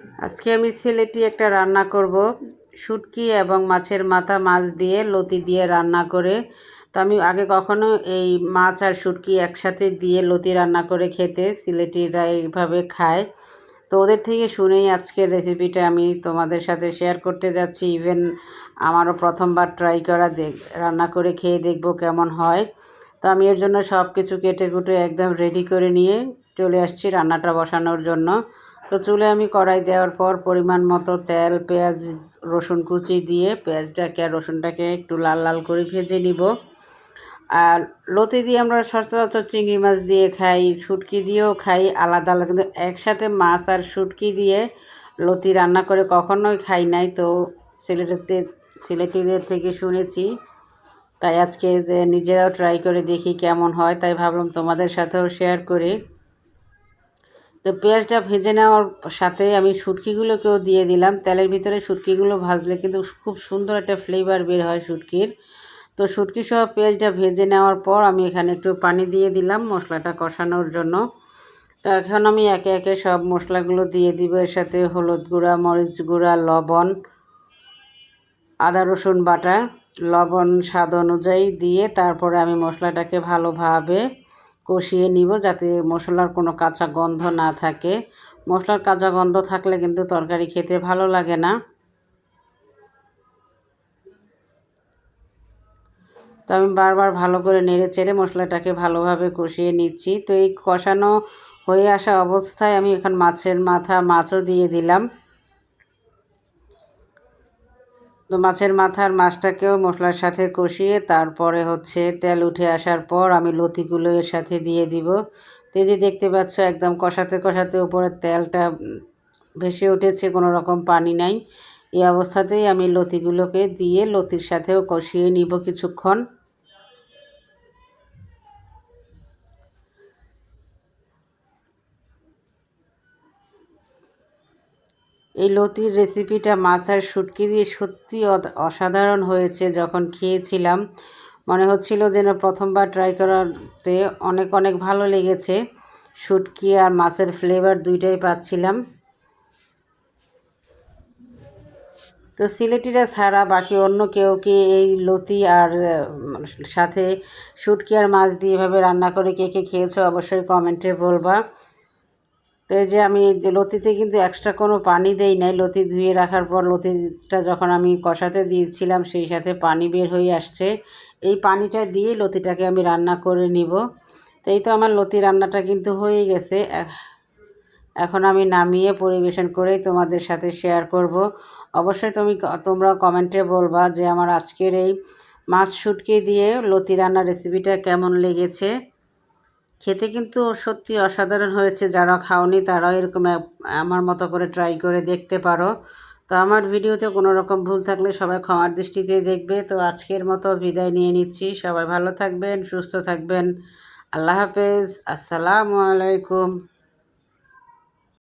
আজকে আমি সিলেটি একটা রান্না করব, শুটকি এবং মাছের মাথা মাছ দিয়ে, লতি দিয়ে রান্না করে। তো আমি আগে কখনো এই মাছ আর শুটকি একসাথে দিয়ে লতি রান্না করে খেতে সিলেটিরা এইভাবে খায়। তো ওদের থেকে শুনেই আজকের রেসিপিটা আমি তোমাদের সাথে শেয়ার করতে যাচ্ছি। ইভেন আমারও প্রথমবার ট্রাই করা, দেখ, রান্না করে খেয়ে দেখব কেমন হয়। তো আমি এর জন্য সব কিছু কেটে কুটে একদম রেডি করে নিয়ে চলে আসছি রান্নাটা বসানোর জন্য। তো চুলে আমি কড়াই দেওয়ার পর পরিমাণ মতো তেল, পেঁয়াজ, রসুন কুচি দিয়ে পেঁয়াজটাকে আর রসুনটাকে একটু লাল লাল করে ভেজে নিব। আর লতি দিয়ে আমরা সচরাচর চিংড়ি মাছ দিয়ে খাই, শুটকি দিয়েও খাই, আলাদা আলাদা কিন্তু একসাথে মাছ আর শুটকি দিয়ে লতি রান্না করে কখনোই খাই নাই। তো সিলেটের সিলেটিদের থেকে শুনেছি, তাই আজকে যে নিজেরাও ট্রাই করে দেখি কেমন হয়, তাই ভাবলাম তোমাদের সাথেও শেয়ার করি। তো পেঁয়াজটা ভেজে নেওয়ার সাথে আমি শুটকিগুলোকেও দিয়ে দিলাম। তেলের ভিতরে শুটকিগুলো ভাজলে কিন্তু খুব সুন্দর একটা ফ্লেভার বের হয় শুটকির। তো শুটকি সহ পেঁয়াজটা ভেজে নেওয়ার পর আমি এখানে একটু পানি দিয়ে দিলাম মশলাটা কষানোর জন্য। তো এখন আমি একে একে সব মশলাগুলো দিয়ে দিব। এর সাথে হলুদ গুঁড়া, মরিচ গুঁড়া, লবণ, আদা, রসুন বাটা, লবণ স্বাদ অনুযায়ী দিয়ে তারপরে আমি মশলাটাকে ভালোভাবে কষিয়ে নিব যাতে মশলার কোনো কাঁচা গন্ধ না থাকে। মশলার কাঁচা গন্ধ থাকলে কিন্তু তরকারি খেতে ভালো লাগে না। তো আমি বারবার ভালো করে নেড়ে চেড়ে মশলাটাকে ভালোভাবে কষিয়ে নিচ্ছি। তো এই কষানো হয়ে আসা অবস্থায় আমি এখন মাছের মাথা, মাছও দিয়ে দিলাম। তো মাছের মাথার মাছটাকেও মশলার সাথে কষিয়ে তারপরে হচ্ছে তেল উঠে আসার পর আমি লতিগুলো এর সাথে দিয়ে দিব। তো যে দেখতে পাচ্ছ, একদম কষাতে কষাতে উপরে তেলটা ভেসে উঠেছে, কোনো রকম পানি নাই। এই অবস্থাতেই আমি লতিগুলোকে দিয়ে লতির সাথেও কষিয়ে নিব কিছুক্ষণ। এই লতির রেসিপিটা মাছ আর শুটকি দিয়ে সত্যি অসাধারণ হয়েছে যখন খেয়েছিলাম। মনে হচ্ছিল যেন প্রথমবার ট্রাই করাতে অনেক অনেক ভালো লেগেছে। শুটকি আর মাছের ফ্লেভার দুইটাই পাচ্ছিলাম। তো সিলেটিরা ছাড়া বাকি অন্য কেউ কি এই লতি আর সাথে শুটকি আর মাছ দিয়ে এভাবে রান্না করে কে কে খেয়েছো অবশ্যই কমেন্টে বলবা। তো এই যে আমি যে লতিতে কিন্তু এক্সট্রা কোনো পানি দেই নাই, লতি ধুয়ে রাখার পর লতিটা যখন আমি কষাতে দিয়েছিলাম সেই সাথে পানি বের হয়ে আসছে। এই পানিটা দিয়ে লতিটাকে আমি রান্না করে নিব। তো এই তো আমার লতি রান্নাটা কিন্তু হয়ে গেছে। এখন আমি নামিয়ে পরিবেশন করেই তোমাদের সাথে শেয়ার করব। অবশ্যই তুমি তোমরা কমেন্টে বলবা যে আমার আজকের এই মাছ শুটকি দিয়ে লতি রান্নার রেসিপিটা কেমন লেগেছে। খেতে কিন্তু সত্যি অসাধারণ হয়েছে, যারা খাওনি তারাও এরকম আমার মতো করে ট্রাই করে দেখতে পারো। তো আমার ভিডিওতে কোনো রকম ভুল থাকলে সবাই ক্ষমার দৃষ্টিতে দেখবে। তো আজকের মতো বিদায় নিয়ে নিচ্ছি। সবাই ভালো থাকবেন, সুস্থ থাকবেন। আল্লাহ হাফেজ। আসসালামু আলাইকুম।